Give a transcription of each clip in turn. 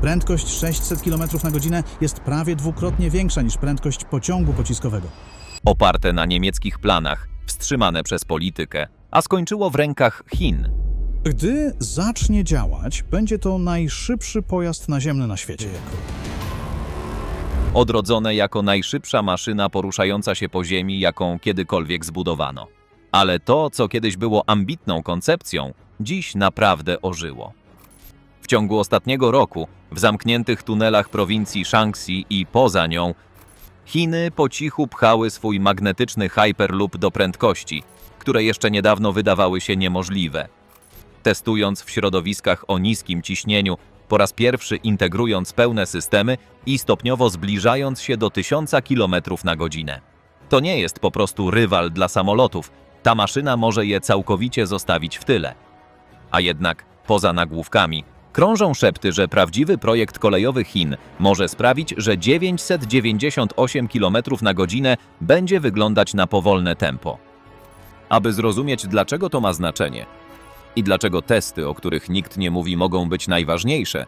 Prędkość 600 km na godzinę jest prawie dwukrotnie większa niż prędkość pociągu pociskowego. oparte na niemieckich planach, wstrzymane przez politykę, a skończyło w rękach Chin. Gdy zacznie działać, będzie to najszybszy pojazd naziemny na świecie. Odrodzone jako najszybsza maszyna poruszająca się po ziemi, jaką kiedykolwiek zbudowano. Ale to, co kiedyś było ambitną koncepcją, dziś naprawdę ożyło. W ciągu ostatniego roku, w zamkniętych tunelach prowincji Shaanxi i poza nią, Chiny po cichu pchały swój magnetyczny Hyperloop do prędkości, które jeszcze niedawno wydawały się niemożliwe. Testując w środowiskach o niskim ciśnieniu, po raz pierwszy integrując pełne systemy i stopniowo zbliżając się do 1000 km na godzinę. To nie jest po prostu rywal dla samolotów, ta maszyna może je całkowicie zostawić w tyle. A jednak, poza nagłówkami, krążą szepty, że prawdziwy projekt kolejowy Chin może sprawić, że 998 km na godzinę będzie wyglądać na powolne tempo. Aby zrozumieć, dlaczego to ma znaczenie i dlaczego testy, o których nikt nie mówi, mogą być najważniejsze,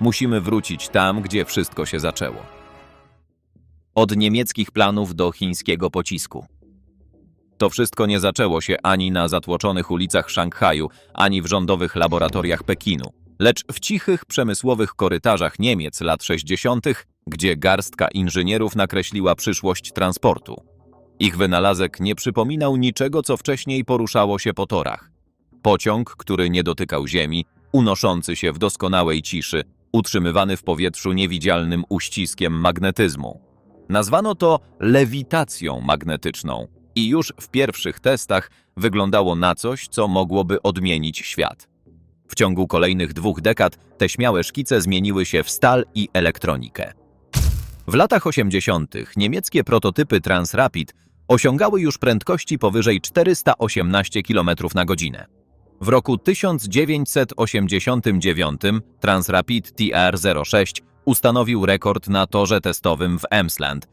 musimy wrócić tam, gdzie wszystko się zaczęło. Od niemieckich planów do chińskiego pocisku. To wszystko nie zaczęło się ani na zatłoczonych ulicach Szanghaju, ani w rządowych laboratoriach Pekinu, lecz w cichych, przemysłowych korytarzach Niemiec lat 60., gdzie garstka inżynierów nakreśliła przyszłość transportu. Ich wynalazek nie przypominał niczego, co wcześniej poruszało się po torach. Pociąg, który nie dotykał ziemi, unoszący się w doskonałej ciszy, utrzymywany w powietrzu niewidzialnym uściskiem magnetyzmu. Nazwano to lewitacją magnetyczną i już w pierwszych testach wyglądało na coś, co mogłoby odmienić świat. W ciągu kolejnych dwóch dekad te śmiałe szkice zmieniły się w stal i elektronikę. W latach 80. niemieckie prototypy Transrapid osiągały już prędkości powyżej 418 km na godzinę. W roku 1989 Transrapid TR-06 ustanowił rekord na torze testowym w Emsland,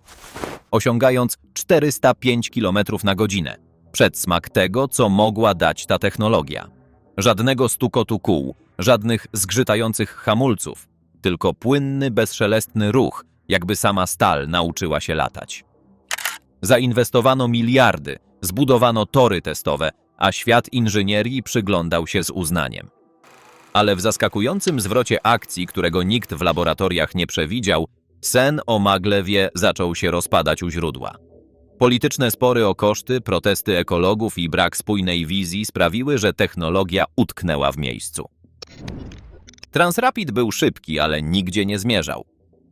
osiągając 405 km na godzinę. Przedsmak tego, co mogła dać ta technologia. Żadnego stukotu kół, żadnych zgrzytających hamulców, tylko płynny, bezszelestny ruch, jakby sama stal nauczyła się latać. Zainwestowano miliardy, zbudowano tory testowe, a świat inżynierii przyglądał się z uznaniem. Ale w zaskakującym zwrocie akcji, którego nikt w laboratoriach nie przewidział, sen o Maglewie zaczął się rozpadać u źródła. Polityczne spory o koszty, protesty ekologów i brak spójnej wizji sprawiły, że technologia utknęła w miejscu. Transrapid był szybki, ale nigdzie nie zmierzał.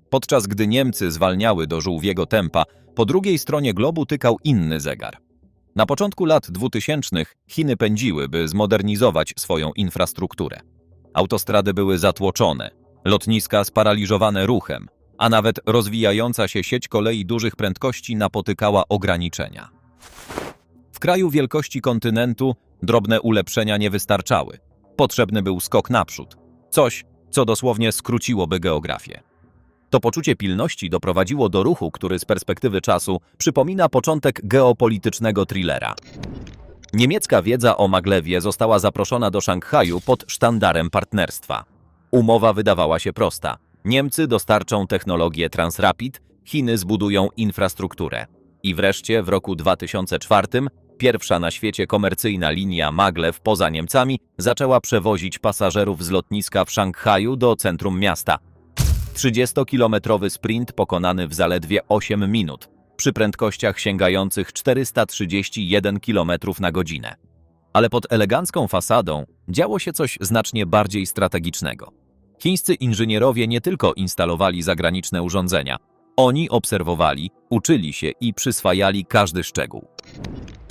Podczas gdy Niemcy zwalniały do żółwiego tempa, po drugiej stronie globu tykał inny zegar. Na początku lat 2000 Chiny pędziły, by zmodernizować swoją infrastrukturę. Autostrady były zatłoczone, lotniska sparaliżowane ruchem, a nawet rozwijająca się sieć kolei dużych prędkości napotykała ograniczenia. W kraju wielkości kontynentu drobne ulepszenia nie wystarczały. Potrzebny był skok naprzód, coś, co dosłownie skróciłoby geografię. To poczucie pilności doprowadziło do ruchu, który z perspektywy czasu przypomina początek geopolitycznego thrillera. Niemiecka wiedza o Maglewie została zaproszona do Szanghaju pod sztandarem partnerstwa. Umowa wydawała się prosta. Niemcy dostarczą technologię Transrapid, Chiny zbudują infrastrukturę. I wreszcie w roku 2004 pierwsza na świecie komercyjna linia Maglev poza Niemcami zaczęła przewozić pasażerów z lotniska w Szanghaju do centrum miasta. 30-kilometrowy sprint pokonany w zaledwie 8 minut, przy prędkościach sięgających 431 km na godzinę. Ale pod elegancką fasadą działo się coś znacznie bardziej strategicznego. Chińscy inżynierowie nie tylko instalowali zagraniczne urządzenia, oni obserwowali, uczyli się i przyswajali każdy szczegół.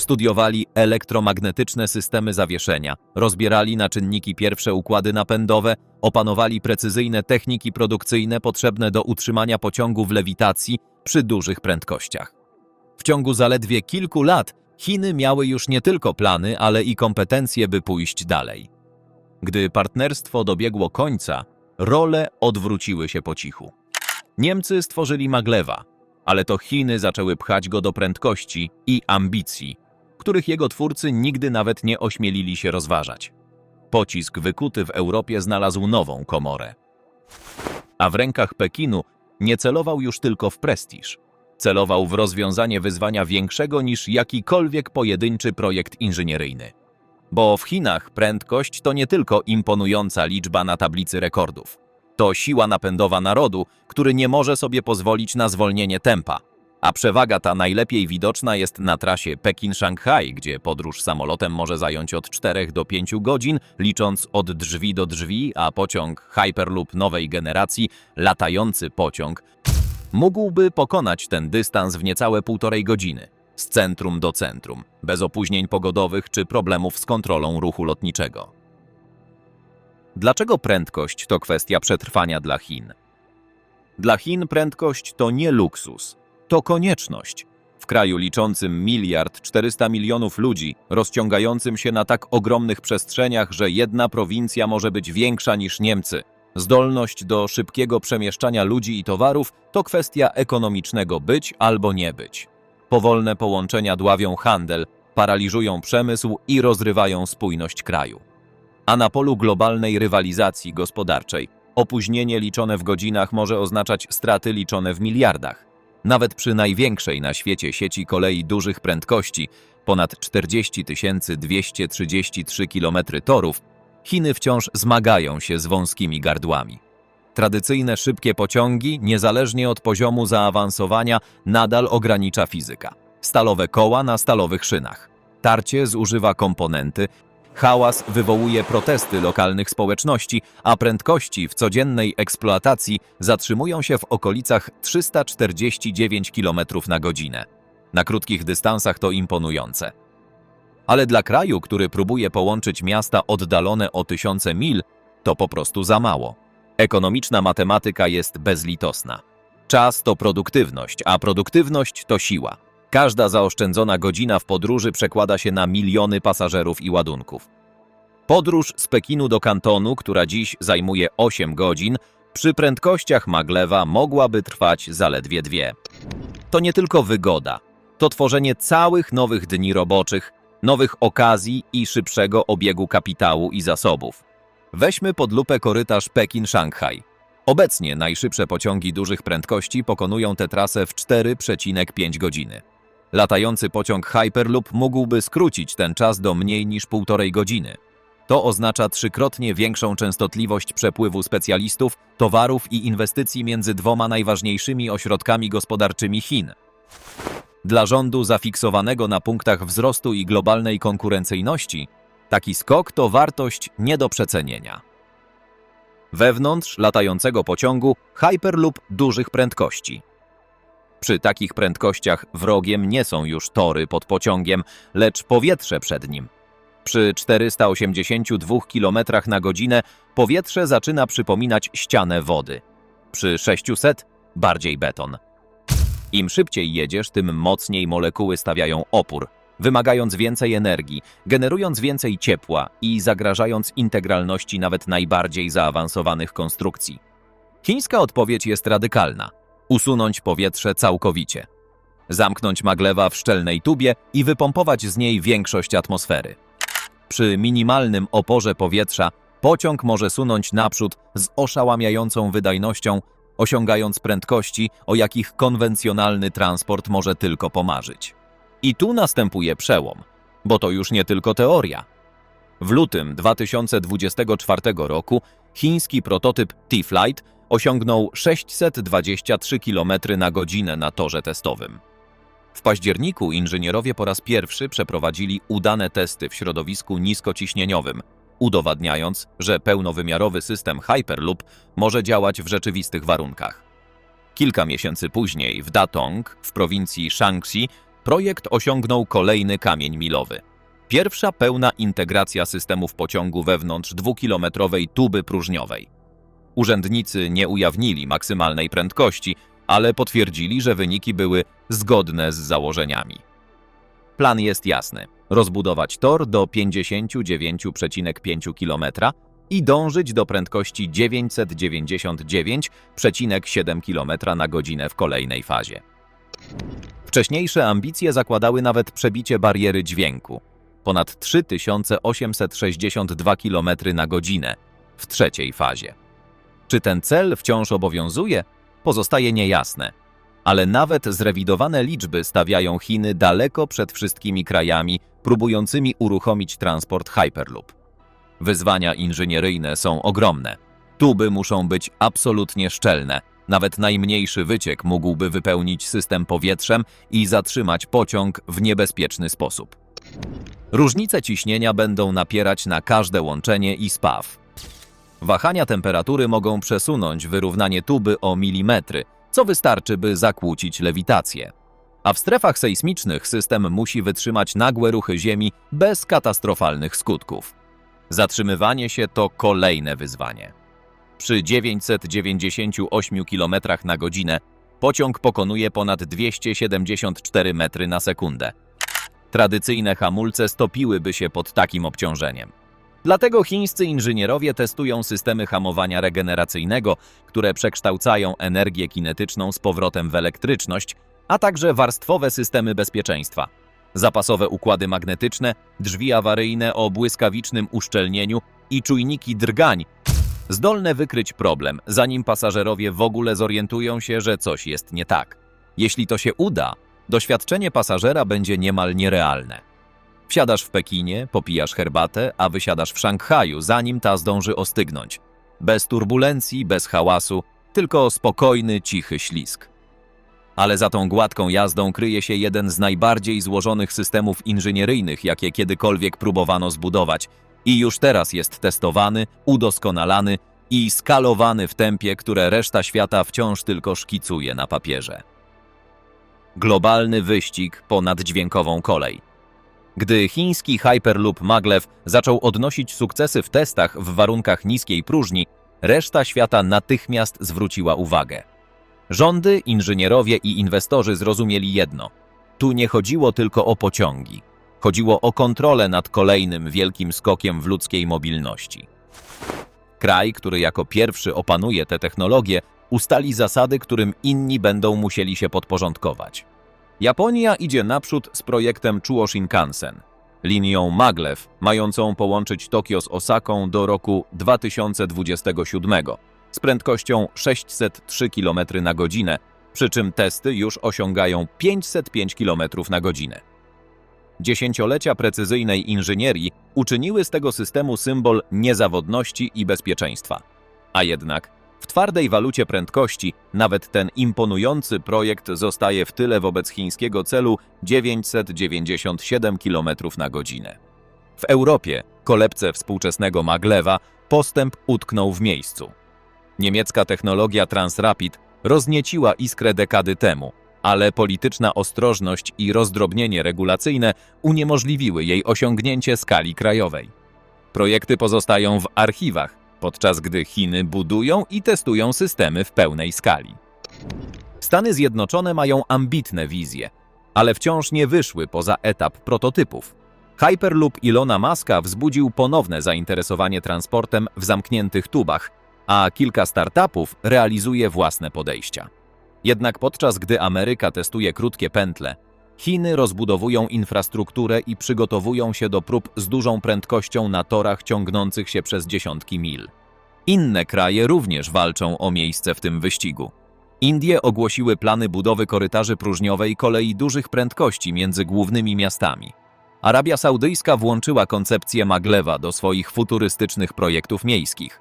Studiowali elektromagnetyczne systemy zawieszenia, rozbierali na czynniki pierwsze układy napędowe, opanowali precyzyjne techniki produkcyjne potrzebne do utrzymania pociągu w lewitacji przy dużych prędkościach. W ciągu zaledwie kilku lat Chiny miały już nie tylko plany, ale i kompetencje, by pójść dalej. Gdy partnerstwo dobiegło końca, role odwróciły się po cichu. Niemcy stworzyli Maglewa, ale to Chiny zaczęły pchać go do prędkości i ambicji, których jego twórcy nigdy nawet nie ośmielili się rozważać. Pocisk wykuty w Europie znalazł nową komorę. A w rękach Pekinu nie celował już tylko w prestiż. Celował w rozwiązanie wyzwania większego niż jakikolwiek pojedynczy projekt inżynieryjny. Bo w Chinach prędkość to nie tylko imponująca liczba na tablicy rekordów. To siła napędowa narodu, który nie może sobie pozwolić na zwolnienie tempa. A przewaga ta najlepiej widoczna jest na trasie Pekin-Szanghaj, gdzie podróż samolotem może zająć od 4 do 5 godzin, licząc od drzwi do drzwi, a pociąg Hyperloop nowej generacji, latający pociąg, mógłby pokonać ten dystans w niecałe półtorej godziny, z centrum do centrum, bez opóźnień pogodowych czy problemów z kontrolą ruchu lotniczego. Dlaczego prędkość to kwestia przetrwania dla Chin? Dla Chin prędkość to nie luksus, to konieczność. W kraju liczącym miliard 400 milionów ludzi, rozciągającym się na tak ogromnych przestrzeniach, że jedna prowincja może być większa niż Niemcy. Zdolność do szybkiego przemieszczania ludzi i towarów to kwestia ekonomicznego być albo nie być. Powolne połączenia dławią handel, paraliżują przemysł i rozrywają spójność kraju. A na polu globalnej rywalizacji gospodarczej opóźnienie liczone w godzinach może oznaczać straty liczone w miliardach. Nawet przy największej na świecie sieci kolei dużych prędkości, ponad 40 233 km torów, Chiny wciąż zmagają się z wąskimi gardłami. Tradycyjne szybkie pociągi, niezależnie od poziomu zaawansowania, nadal ogranicza fizyka. Stalowe koła na stalowych szynach. Tarcie zużywa komponenty, hałas wywołuje protesty lokalnych społeczności, a prędkości w codziennej eksploatacji zatrzymują się w okolicach 349 km na godzinę. Na krótkich dystansach to imponujące. Ale dla kraju, który próbuje połączyć miasta oddalone o tysiące mil, to po prostu za mało. Ekonomiczna matematyka jest bezlitosna. Czas to produktywność, a produktywność to siła. Każda zaoszczędzona godzina w podróży przekłada się na miliony pasażerów i ładunków. Podróż z Pekinu do Kantonu, która dziś zajmuje 8 godzin, przy prędkościach maglewa mogłaby trwać zaledwie dwie. To nie tylko wygoda, to tworzenie całych nowych dni roboczych, nowych okazji i szybszego obiegu kapitału i zasobów. Weźmy pod lupę korytarz Pekin-Szanghaj. Obecnie najszybsze pociągi dużych prędkości pokonują tę trasę w 4,5 godziny. Latający pociąg Hyperloop mógłby skrócić ten czas do mniej niż półtorej godziny. To oznacza trzykrotnie większą częstotliwość przepływu specjalistów, towarów i inwestycji między dwoma najważniejszymi ośrodkami gospodarczymi Chin. Dla rządu zafiksowanego na punktach wzrostu i globalnej konkurencyjności, taki skok to wartość nie do przecenienia. Wewnątrz latającego pociągu Hyperloop dużych prędkości. Przy takich prędkościach wrogiem nie są już tory pod pociągiem, lecz powietrze przed nim. Przy 482 km na godzinę powietrze zaczyna przypominać ścianę wody. Przy 600 bardziej beton. Im szybciej jedziesz, tym mocniej molekuły stawiają opór, wymagając więcej energii, generując więcej ciepła i zagrażając integralności nawet najbardziej zaawansowanych konstrukcji. Chińska odpowiedź jest radykalna: usunąć powietrze całkowicie. Zamknąć maglewa w szczelnej tubie i wypompować z niej większość atmosfery. Przy minimalnym oporze powietrza pociąg może sunąć naprzód z oszałamiającą wydajnością, osiągając prędkości, o jakich konwencjonalny transport może tylko pomarzyć. I tu następuje przełom, bo to już nie tylko teoria. W lutym 2024 roku chiński prototyp T-Flight osiągnął 623 km na godzinę na torze testowym. W październiku inżynierowie po raz pierwszy przeprowadzili udane testy w środowisku niskociśnieniowym, udowadniając, że pełnowymiarowy system Hyperloop może działać w rzeczywistych warunkach. Kilka miesięcy później w Datong, w prowincji Shaanxi, projekt osiągnął kolejny kamień milowy. Pierwsza pełna integracja systemów pociągu wewnątrz dwukilometrowej tuby próżniowej. Urzędnicy nie ujawnili maksymalnej prędkości, ale potwierdzili, że wyniki były zgodne z założeniami. Plan jest jasny: rozbudować tor do 59,5 km i dążyć do prędkości 999,7 km na godzinę w kolejnej fazie. Wcześniejsze ambicje zakładały nawet przebicie bariery dźwięku ponad 3862 km na godzinę w trzeciej fazie. Czy ten cel wciąż obowiązuje? Pozostaje niejasne. Ale nawet zrewidowane liczby stawiają Chiny daleko przed wszystkimi krajami próbującymi uruchomić transport Hyperloop. Wyzwania inżynieryjne są ogromne. Tuby muszą być absolutnie szczelne. Nawet najmniejszy wyciek mógłby wypełnić system powietrzem i zatrzymać pociąg w niebezpieczny sposób. Różnice ciśnienia będą napierać na każde łączenie i spaw. Wahania temperatury mogą przesunąć wyrównanie tuby o milimetry, co wystarczy, by zakłócić lewitację. A w strefach sejsmicznych system musi wytrzymać nagłe ruchy Ziemi bez katastrofalnych skutków. Zatrzymywanie się to kolejne wyzwanie. Przy 998 km na godzinę pociąg pokonuje ponad 274 metry na sekundę. Tradycyjne hamulce stopiłyby się pod takim obciążeniem. Dlatego chińscy inżynierowie testują systemy hamowania regeneracyjnego, które przekształcają energię kinetyczną z powrotem w elektryczność, a także warstwowe systemy bezpieczeństwa. Zapasowe układy magnetyczne, drzwi awaryjne o błyskawicznym uszczelnieniu i czujniki drgań zdolne wykryć problem, zanim pasażerowie w ogóle zorientują się, że coś jest nie tak. Jeśli to się uda, doświadczenie pasażera będzie niemal nierealne. Wsiadasz w Pekinie, popijasz herbatę, a wysiadasz w Szanghaju, zanim ta zdąży ostygnąć. Bez turbulencji, bez hałasu, tylko spokojny, cichy ślisk. Ale za tą gładką jazdą kryje się jeden z najbardziej złożonych systemów inżynieryjnych, jakie kiedykolwiek próbowano zbudować i już teraz jest testowany, udoskonalany i skalowany w tempie, które reszta świata wciąż tylko szkicuje na papierze. Globalny wyścig po naddźwiękową kolej. Gdy chiński Hyperloop Maglev zaczął odnosić sukcesy w testach w warunkach niskiej próżni, reszta świata natychmiast zwróciła uwagę. Rządy, inżynierowie i inwestorzy zrozumieli jedno. Tu nie chodziło tylko o pociągi. Chodziło o kontrolę nad kolejnym wielkim skokiem w ludzkiej mobilności. Kraj, który jako pierwszy opanuje te technologie, ustali zasady, którym inni będą musieli się podporządkować. Japonia idzie naprzód z projektem Chuo Shinkansen, linią Maglev, mającą połączyć Tokio z Osaką do roku 2027 z prędkością 603 km na godzinę, przy czym testy już osiągają 505 km na godzinę. Dziesięciolecia precyzyjnej inżynierii uczyniły z tego systemu symbol niezawodności i bezpieczeństwa. A jednak w twardej walucie prędkości nawet ten imponujący projekt zostaje w tyle wobec chińskiego celu 997 km na godzinę. W Europie, kolebce współczesnego Maglewa, postęp utknął w miejscu. Niemiecka technologia Transrapid roznieciła iskrę dekady temu, ale polityczna ostrożność i rozdrobnienie regulacyjne uniemożliwiły jej osiągnięcie skali krajowej. Projekty pozostają w archiwach, podczas gdy Chiny budują i testują systemy w pełnej skali. Stany Zjednoczone mają ambitne wizje, ale wciąż nie wyszły poza etap prototypów. Hyperloop Ilona Muska wzbudził ponowne zainteresowanie transportem w zamkniętych tubach, a kilka startupów realizuje własne podejścia. Jednak podczas gdy Ameryka testuje krótkie pętle, Chiny rozbudowują infrastrukturę i przygotowują się do prób z dużą prędkością na torach ciągnących się przez dziesiątki mil. Inne kraje również walczą o miejsce w tym wyścigu. Indie ogłosiły plany budowy korytarzy próżniowej kolei dużych prędkości między głównymi miastami. Arabia Saudyjska włączyła koncepcję Maglewa do swoich futurystycznych projektów miejskich.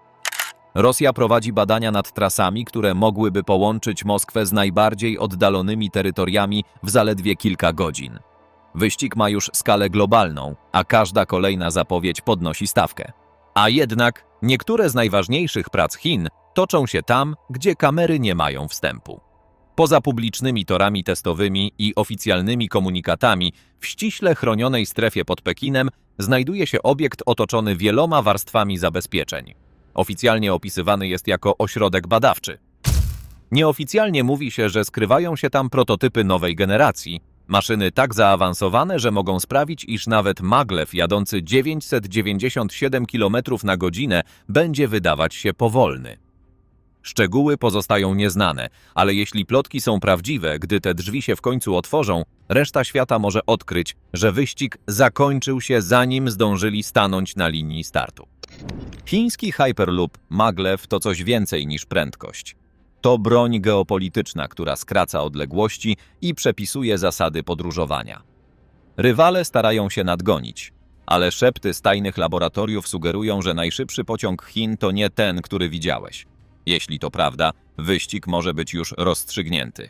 Rosja prowadzi badania nad trasami, które mogłyby połączyć Moskwę z najbardziej oddalonymi terytoriami w zaledwie kilka godzin. Wyścig ma już skalę globalną, a każda kolejna zapowiedź podnosi stawkę. A jednak niektóre z najważniejszych prac Chin toczą się tam, gdzie kamery nie mają wstępu. Poza publicznymi torami testowymi i oficjalnymi komunikatami, w ściśle chronionej strefie pod Pekinem znajduje się obiekt otoczony wieloma warstwami zabezpieczeń. Oficjalnie opisywany jest jako ośrodek badawczy. Nieoficjalnie mówi się, że skrywają się tam prototypy nowej generacji, maszyny tak zaawansowane, że mogą sprawić, iż nawet maglev jadący 997 km na godzinę będzie wydawać się powolny. Szczegóły pozostają nieznane, ale jeśli plotki są prawdziwe, gdy te drzwi się w końcu otworzą, reszta świata może odkryć, że wyścig zakończył się zanim zdążyli stanąć na linii startu. Chiński Hyperloop Maglev to coś więcej niż prędkość. To broń geopolityczna, która skraca odległości i przepisuje zasady podróżowania. Rywale starają się nadgonić, ale szepty z tajnych laboratoriów sugerują, że najszybszy pociąg Chin to nie ten, który widziałeś. Jeśli to prawda, wyścig może być już rozstrzygnięty.